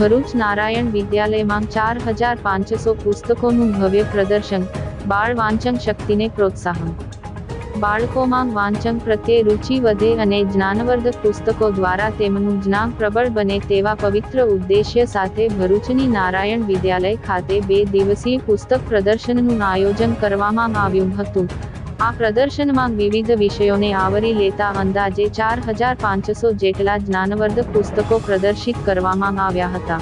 ભરૂચ નારાયણ વિદ્યાલયમાં ચાર હજાર પાંચસો પુસ્તકોનું ભવ્ય પ્રદર્શન, બાળ વાંચન શક્તિને પ્રોત્સાહન. બાળકોમાં વાંચન પ્રત્યે રુચિ વધે અને જ્ઞાનવર્ધક પુસ્તકો દ્વારા તેમનું જ્ઞાન પ્રબળ બને તેવા પવિત્ર ઉદ્દેશ્ય સાથે ભરૂચની નારાયણ વિદ્યાલય ખાતે બે દિવસીય પુસ્તક પ્રદર્શનનું આયોજન કરવામાં આવ્યું હતું. આ પ્રદર્શનમાં વિવિધ વિષયોને આવરી લેતા અંદાજે ચાર હજાર પાંચસો જેટલા જ્ઞાનવર્ધક પુસ્તકો પ્રદર્શિત કરવામાં આવ્યા હતા.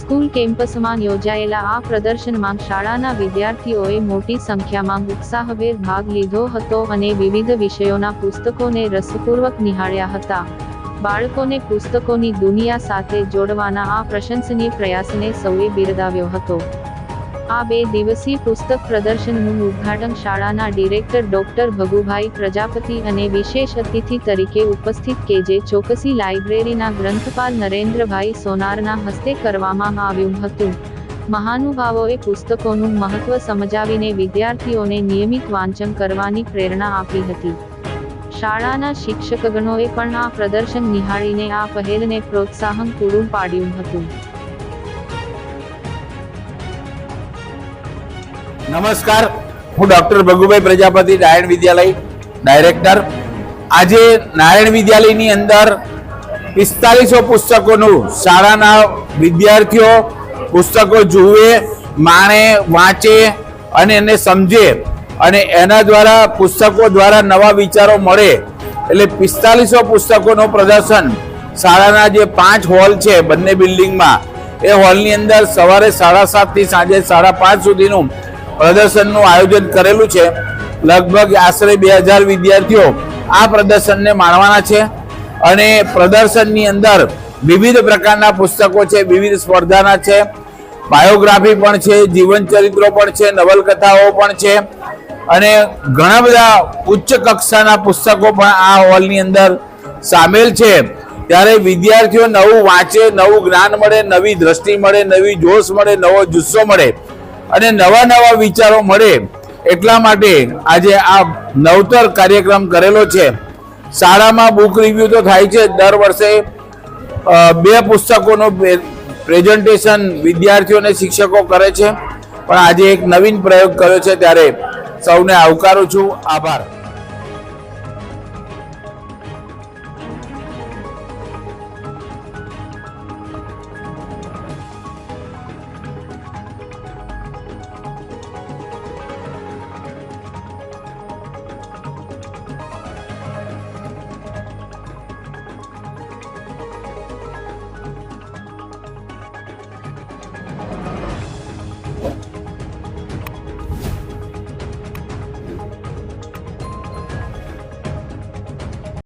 સ્કૂલ કેમ્પસમાં યોજાયેલા આ પ્રદર્શનમાં શાળાના વિદ્યાર્થીઓએ મોટી સંખ્યામાં ઉત્સાહભેર ભાગ લીધો હતો અને વિવિધ વિષયોના પુસ્તકોને રસપૂર્વક નિહાળ્યા હતા. બાળકોને પુસ્તકોની દુનિયા સાથે જોડવાના આ પ્રશંસનીય પ્રયાસને સૌએ બિરદાવ્યો હતો. આ બે દિવસીય પુસ્તક પ્રદર્શનનું ઉદ્ઘાટન શાળાના ડિરેક્ટર ડોક્ટર ભગુભાઈ પ્રજાપતિ અને વિશેષ અતિથિ તરીકે ઉપસ્થિત કે જે ચોકસી લાઇબ્રેરીના ગ્રંથપાલ નરેન્દ્રભાઈ સોનારના હસ્તે કરવામાં આવ્યું હતું. મહાનુભાવોએ પુસ્તકોનું મહત્વ સમજાવીને વિદ્યાર્થીઓને નિયમિત વાંચન કરવાની પ્રેરણા આપી હતી. શાળાના શિક્ષકગણોએ પણ આ પ્રદર્શન નિહાળીને આ પહેલને પ્રોત્સાહન પૂરું પાડ્યું હતું. નમસ્કાર. હું ડોક્ટર ભગુભાઈ પ્રજાપતિ, નારાયણ વિદ્યાલય ડાયરેક્ટર. આજે નારાયણ વિદ્યાલયની અંદર પિસ્તાલીસો પુસ્તકોનું શાળાના વિદ્યાર્થીઓ પુસ્તકો જુએ, માણે, વાંચે અને એને સમજે અને એના દ્વારા પુસ્તકો દ્વારા નવા વિચારો મળે. એટલે પિસ્તાલીસો પુસ્તકોનું પ્રદર્શન શાળાના જે પાંચ હોલ છે બંને બિલ્ડિંગમાં, એ હોલની અંદર સવારે સાડા સાતથી સાંજે સાડા પાંચ સુધીનું પ્રદર્શનનું આયોજન કરેલું છે. લગભગ આશરે બે હજાર વિદ્યાર્થીઓ આ પ્રદર્શનને માણવાના છે અને પ્રદર્શનની અંદર વિવિધ પ્રકારના પુસ્તકો છે, વિવિધ સ્પર્ધાના છે, બાયોગ્રાફી પણ છે, જીવન ચરિત્રો પણ છે, નવલકથાઓ પણ છે અને ઘણા બધા ઉચ્ચ કક્ષાના પુસ્તકો પણ આ હોલની અંદર સામેલ છે. ત્યારે વિદ્યાર્થીઓ નવું વાંચે, નવું જ્ઞાન મળે, નવી દ્રષ્ટિ મળે, નવી જોશ મળે, નવો જુસ્સો મળે. અને નવા નવા વિચારો મળે એટલા માટે આજે આ નવતર કાર્યક્રમ કરેલો છે. શાળામાં બુક રિવ્યુ તો થાય છે. દર વર્ષે બે પુસ્તકોનો પ્રેઝન્ટેશન વિદ્યાર્થીઓને શિક્ષકો કરે છે. પણ આજે એક નવીન પ્રયોગ કર્યો છે. ત્યારે સૌને આવકારું છું. આભાર.